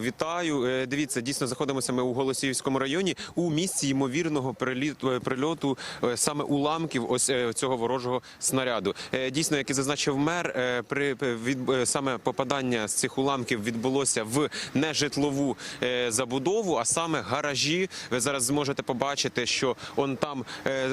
Вітаю. Е, Дивіться, дійсно знаходимося ми у Голосіївському районі у місці ймовірного приліту е, прильоту е, саме уламків ось цього ворожого снаряду. Дійсно, як і зазначив мер, при від саме попадання з цих уламків відбулося в нежитлову забудову, а саме гаражі. Ви зараз зможете побачити, що он там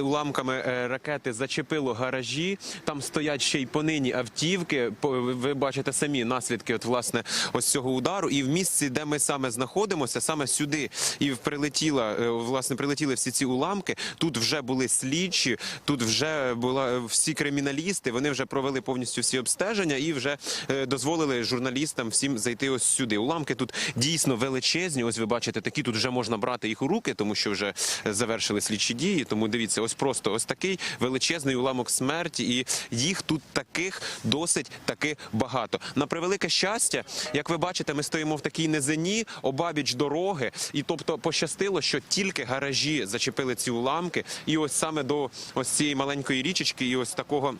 уламками ракети зачепило гаражі. Там стоять ще й понині автівки. Ви бачите самі наслідки, от власне ось цього удару. І в місці, де ми саме знаходимося, саме сюди і прилетіла е, власне прилетіли всі ці уламки. Тут вже були слідчі, тут вже була е, всі криміналісти. Вони вже провели повністю всі обстеження і вже е, дозволили журналістам всім зайти ось сюди. Уламки тут дійсно величезні. Ось ви бачите, такі тут вже можна брати їх у руки, тому що вже завершили слідчі дії. Тому дивіться, ось просто ось такий величезний уламок смерті, і їх тут таких досить таки багато. На превелике щастя, як ви бачите, ми стоїмо в такій низині, обабіч дороги, і тобто пощастило, що тільки гаражі зачепили ці уламки, і ось саме до ось цієї маленької річечки, і ось такого.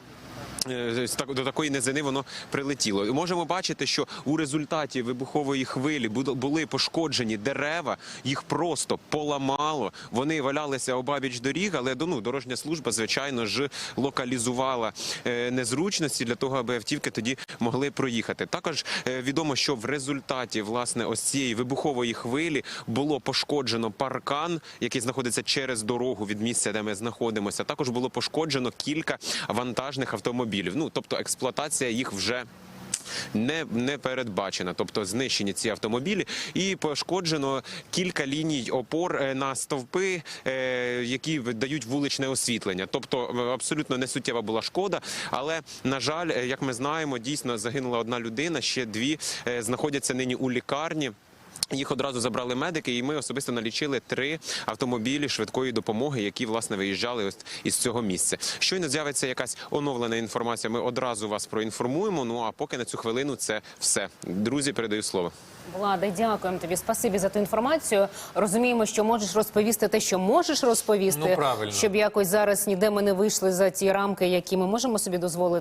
Е, До такої низини воно прилетіло. Можемо бачити, що у результаті вибухової хвилі були пошкоджені дерева, їх просто поламало. Вони валялися обабіч доріг, але ну, дорожня служба, звичайно ж, локалізувала е, незручності для того, аби автівки тоді могли проїхати. Також е, відомо, що в результаті власне ось цієї вибухової хвилі було пошкоджено паркан, який знаходиться через дорогу від місця, де ми знаходимося. Також було пошкоджено кілька вантажних автомобілів. Ну тобто експлуатація їх вже. Не, не передбачена, тобто знищені ці автомобілі, і пошкоджено кілька ліній опор е, на стовпи, е, які дають вуличне освітлення. Тобто е, абсолютно не суттєва була шкода. Але на жаль, як ми знаємо, дійсно загинула одна людина. Ще дві знаходяться нині у лікарні. Їх одразу забрали медики, і ми особисто налічили три автомобілі швидкої допомоги, які власне виїжджали ось із цього місця. Щойно з'явиться якась оновлена інформація. Ми одразу вас проінформуємо. Ну а поки на цю хвилину це все. Друзі, передаю слово. Влада, дякуємо тобі. Спасибі за ту інформацію. Розуміємо, що можеш розповісти те, що можеш розповісти, Ну, правильно. щоб якось зараз ніде ми не вийшли за ті рамки, які ми можемо собі дозволити.